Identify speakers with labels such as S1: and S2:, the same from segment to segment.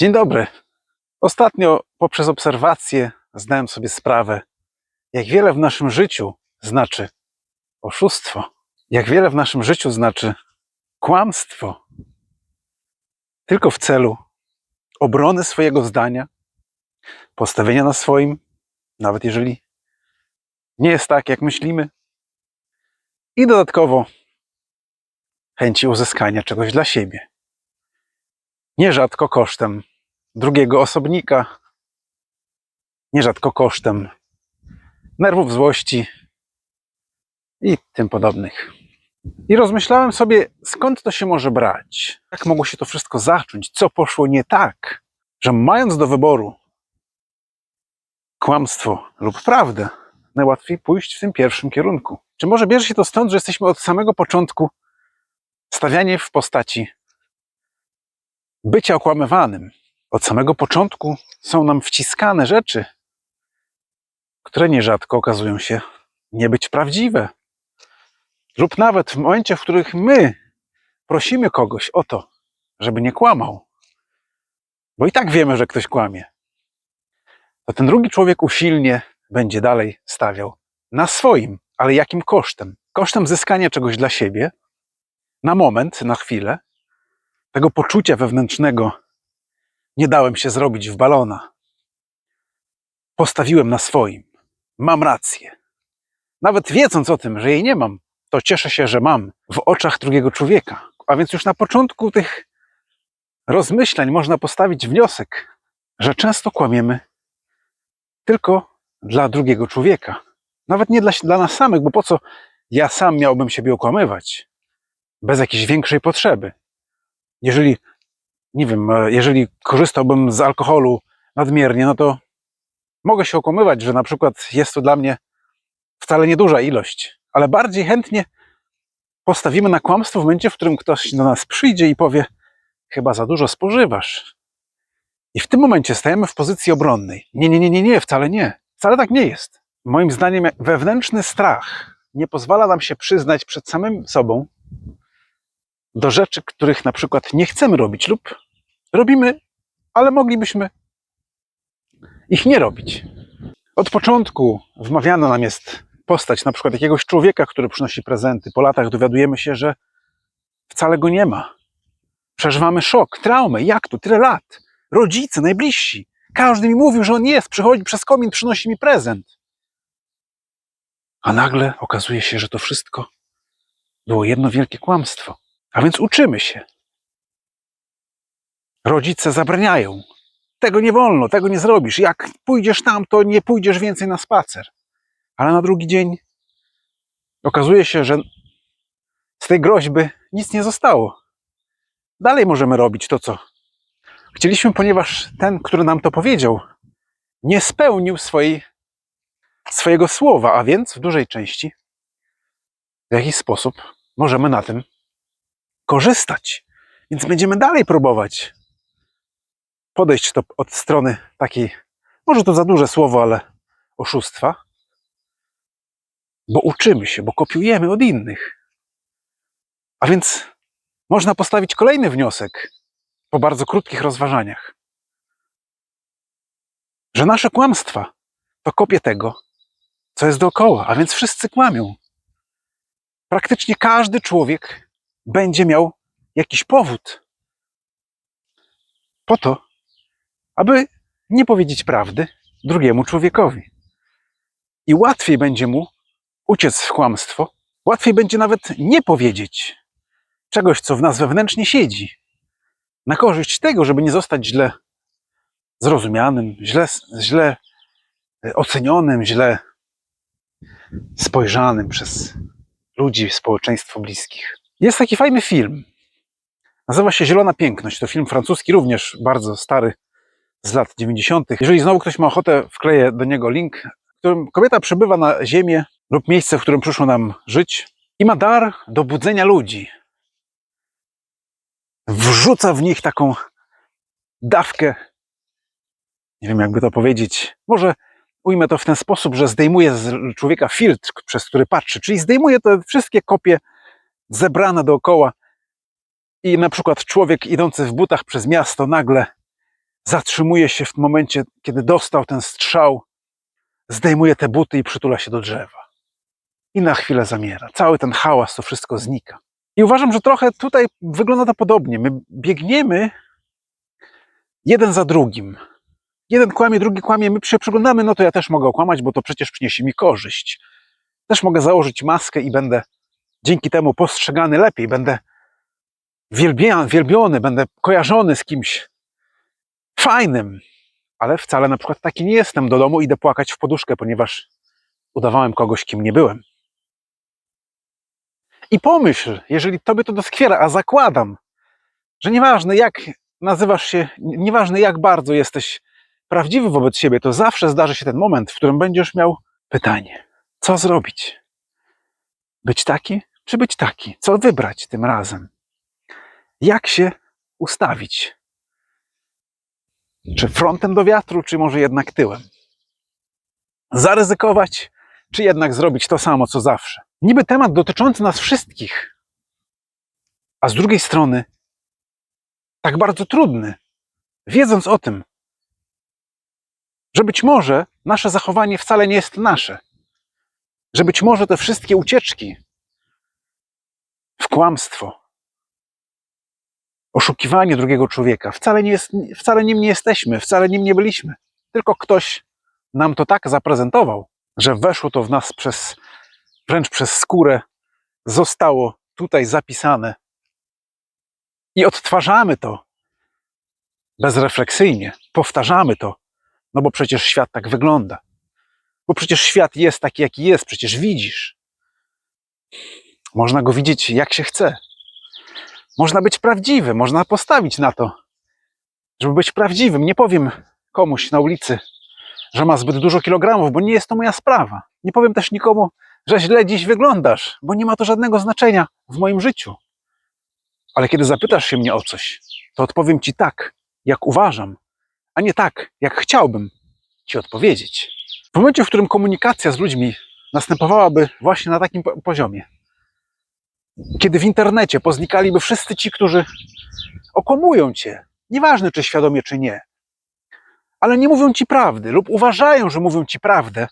S1: Dzień dobry. Ostatnio poprzez obserwacje zdałem sobie sprawę, jak wiele w naszym życiu znaczy oszustwo, jak wiele w naszym życiu znaczy kłamstwo. Tylko w celu obrony swojego zdania, postawienia na swoim, nawet jeżeli nie jest tak, jak myślimy, i dodatkowo chęci uzyskania czegoś dla siebie. Nierzadko kosztem drugiego osobnika, nierzadko kosztem nerwów złości i tym podobnych. I rozmyślałem sobie, skąd to się może brać, jak mogło się to wszystko zacząć, co poszło nie tak, że mając do wyboru kłamstwo lub prawdę, najłatwiej pójść w tym pierwszym kierunku. Czy może bierze się to stąd, że jesteśmy od samego początku stawiani w postaci bycia okłamywanym. Od samego początku są nam wciskane rzeczy, które nierzadko okazują się nie być prawdziwe. Lub nawet w momencie, w których my prosimy kogoś o to, żeby nie kłamał, bo i tak wiemy, że ktoś kłamie, to ten drugi człowiek usilnie będzie dalej stawiał na swoim, ale jakim kosztem? Kosztem zyskania czegoś dla siebie, na moment, na chwilę, tego poczucia wewnętrznego nie dałem się zrobić w balona. Postawiłem na swoim. Mam rację. Nawet wiedząc o tym, że jej nie mam, to cieszę się, że mam w oczach drugiego człowieka. A więc już na początku tych rozmyślań można postawić wniosek, że często kłamiemy tylko dla drugiego człowieka. Nawet nie dla, dla nas samych, bo po co ja sam miałbym siebie okłamywać? Bez jakiejś większej potrzeby jeżeli, nie wiem, e, jeżeli korzystałbym z alkoholu nadmiernie, no to mogę się okłamywać, że na przykład jest to dla mnie wcale nieduża ilość, ale bardziej chętnie postawimy na kłamstwo w momencie, w którym ktoś do nas przyjdzie i powie, chyba za dużo spożywasz. I w tym momencie stajemy w pozycji obronnej. Nie, nie, nie, nie, nie, wcale nie. Wcale tak nie jest. Moim zdaniem wewnętrzny strach nie pozwala nam się przyznać przed samym sobą, do rzeczy, których na przykład nie chcemy robić lub robimy, ale moglibyśmy ich nie robić. Od początku wmawiano nam jest postać na przykład jakiegoś człowieka, który przynosi prezenty. Po latach dowiadujemy się, że wcale go nie ma. Przeżywamy szok, traumę. Jak to? Tyle lat. Rodzice, najbliżsi. Każdy mi mówił, że on jest. Przychodzi przez komin, przynosi mi prezent. A nagle okazuje się, że to wszystko było jedno wielkie kłamstwo. A więc uczymy się. Rodzice zabraniają. Tego nie wolno, tego nie zrobisz. Jak pójdziesz tam, to nie pójdziesz więcej na spacer. Ale na drugi dzień okazuje się, że z tej groźby nic nie zostało. Dalej możemy robić to, co chcieliśmy, ponieważ ten, który nam to powiedział, nie spełnił swojej, swojego słowa, a więc w dużej części w jakiś sposób możemy na tym korzystać. Więc będziemy dalej próbować podejść to od strony takiej, może to za duże słowo, ale oszustwa, bo uczymy się, bo kopiujemy od innych. A więc można postawić kolejny wniosek po bardzo krótkich rozważaniach, że nasze kłamstwa to kopie tego, co jest dookoła, a więc wszyscy kłamią. Praktycznie każdy człowiek będzie miał jakiś powód po to, aby nie powiedzieć prawdy drugiemu człowiekowi. I łatwiej będzie mu uciec w kłamstwo, łatwiej będzie nawet nie powiedzieć czegoś, co w nas wewnętrznie siedzi, na korzyść tego, żeby nie zostać źle zrozumianym, źle, źle ocenionym, źle spojrzanym przez ludzi, społeczeństwo bliskich. Jest taki fajny film. Nazywa się Zielona Piękność. To film francuski, również bardzo stary, z lat 90. Jeżeli znowu ktoś ma ochotę, wkleję do niego link, w którym kobieta przybywa na Ziemię lub miejsce, w którym przyszło nam żyć i ma dar do budzenia ludzi. Wrzuca w nich taką dawkę, nie wiem jakby to powiedzieć, może ujmę to w ten sposób, że zdejmuje z człowieka filtr, przez który patrzy, czyli zdejmuje te wszystkie kopie zebrane dookoła i na przykład człowiek idący w butach przez miasto nagle zatrzymuje się w momencie, kiedy dostał ten strzał, zdejmuje te buty i przytula się do drzewa. I na chwilę zamiera. Cały ten hałas, to wszystko znika. I uważam, że trochę tutaj wygląda to podobnie. My biegniemy jeden za drugim. Jeden kłamie, drugi kłamie, my się przyglądamy, no to ja też mogę okłamać, bo to przecież przyniesie mi korzyść. Też mogę założyć maskę i będę dzięki temu postrzegany lepiej, będę wielbiony, będę kojarzony z kimś fajnym. Ale wcale na przykład taki nie jestem. Do domu idę płakać w poduszkę, ponieważ udawałem kogoś, kim nie byłem. I pomyśl, jeżeli tobie to doskwiera, a zakładam, że nieważne jak nazywasz się, nieważne jak bardzo jesteś prawdziwy wobec siebie, to zawsze zdarzy się ten moment, w którym będziesz miał pytanie: co zrobić? Być taki, czy być taki? Co wybrać tym razem? Jak się ustawić? Czy frontem do wiatru, czy może jednak tyłem? Zaryzykować, czy jednak zrobić to samo, co zawsze? Niby temat dotyczący nas wszystkich, a z drugiej strony tak bardzo trudny, wiedząc o tym, że być może nasze zachowanie wcale nie jest nasze, że być może te wszystkie ucieczki w kłamstwo, oszukiwanie drugiego człowieka wcale, nie jest, wcale nim nie jesteśmy, wcale nim nie byliśmy. Tylko ktoś nam to tak zaprezentował, że weszło to w nas przez, wręcz przez skórę, zostało tutaj zapisane i odtwarzamy to bezrefleksyjnie, powtarzamy to, no bo przecież świat tak wygląda. Bo przecież świat jest taki, jaki jest, przecież widzisz. Można go widzieć jak się chce. Można być prawdziwy, można postawić na to, żeby być prawdziwym. Nie powiem komuś na ulicy, że ma zbyt dużo kilogramów, bo nie jest to moja sprawa. Nie powiem też nikomu, że źle dziś wyglądasz, bo nie ma to żadnego znaczenia w moim życiu. Ale kiedy zapytasz się mnie o coś, to odpowiem ci tak, jak uważam, a nie tak, jak chciałbym ci odpowiedzieć. W momencie, w którym komunikacja z ludźmi następowałaby właśnie na takim po- poziomie, kiedy w internecie poznikaliby wszyscy ci, którzy okłamują cię, nieważne czy świadomie, czy nie, ale nie mówią ci prawdy lub uważają, że mówią ci prawdę,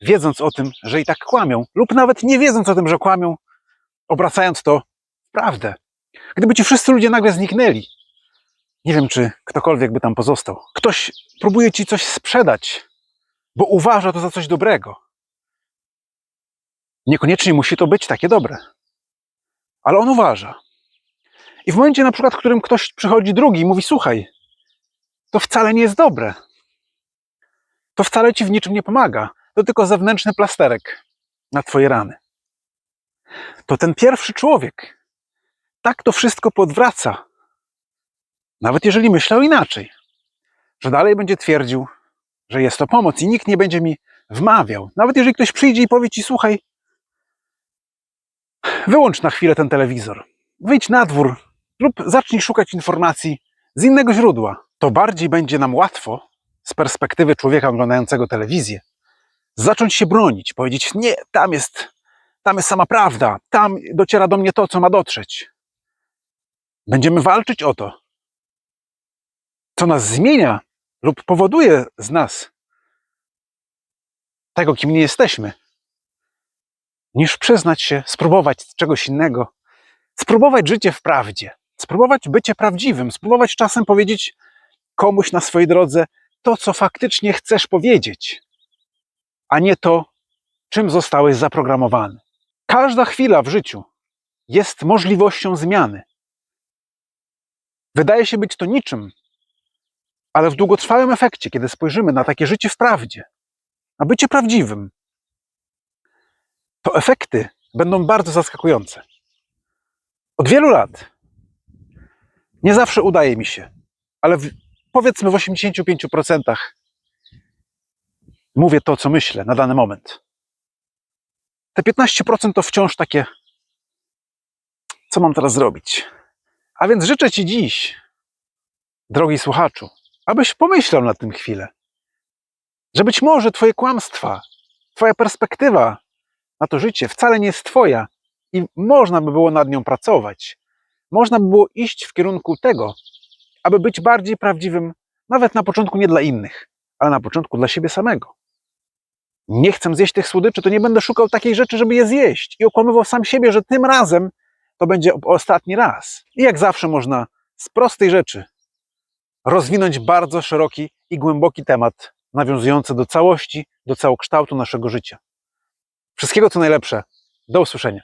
S1: wiedząc o tym, że i tak kłamią, lub nawet nie wiedząc o tym, że kłamią, obracając to w prawdę. Gdyby ci wszyscy ludzie nagle zniknęli, nie wiem, czy ktokolwiek by tam pozostał. Ktoś próbuje ci coś sprzedać, bo uważa to za coś dobrego. Niekoniecznie musi to być takie dobre, ale on uważa. I w momencie na przykład, w którym ktoś przychodzi drugi i mówi: Słuchaj, to wcale nie jest dobre. To wcale ci w niczym nie pomaga. To tylko zewnętrzny plasterek na twoje rany. To ten pierwszy człowiek tak to wszystko podwraca. Nawet jeżeli myślał inaczej, że dalej będzie twierdził, że jest to pomoc i nikt nie będzie mi wmawiał. Nawet jeżeli ktoś przyjdzie i powie ci: Słuchaj, wyłącz na chwilę ten telewizor, wyjdź na dwór lub zacznij szukać informacji z innego źródła. To bardziej będzie nam łatwo z perspektywy człowieka oglądającego telewizję zacząć się bronić, powiedzieć: Nie, tam jest, tam jest sama prawda, tam dociera do mnie to, co ma dotrzeć. Będziemy walczyć o to, co nas zmienia lub powoduje z nas tego, kim nie jesteśmy, niż przyznać się, spróbować czegoś innego, spróbować życie w prawdzie, spróbować bycie prawdziwym, spróbować czasem powiedzieć komuś na swojej drodze to, co faktycznie chcesz powiedzieć, a nie to, czym zostałeś zaprogramowany. Każda chwila w życiu jest możliwością zmiany. Wydaje się być to niczym, ale w długotrwałym efekcie, kiedy spojrzymy na takie życie w prawdzie, na bycie prawdziwym, to efekty będą bardzo zaskakujące. Od wielu lat nie zawsze udaje mi się, ale w, powiedzmy w 85% mówię to, co myślę na dany moment. Te 15% to wciąż takie, co mam teraz zrobić? A więc życzę Ci dziś, drogi słuchaczu, abyś pomyślał na tym chwilę, że być może Twoje kłamstwa, Twoja perspektywa na to życie wcale nie jest Twoja i można by było nad nią pracować. Można by było iść w kierunku tego, aby być bardziej prawdziwym Nawet na początku nie dla innych, ale na początku dla siebie samego. Nie chcę zjeść tych słodyczy, to nie będę szukał takiej rzeczy, żeby je zjeść i okłamywał sam siebie, że tym razem to będzie ostatni raz. I jak zawsze można z prostej rzeczy rozwinąć bardzo szeroki i głęboki temat, nawiązujący do całości, do całokształtu naszego życia. Wszystkiego co najlepsze. Do usłyszenia.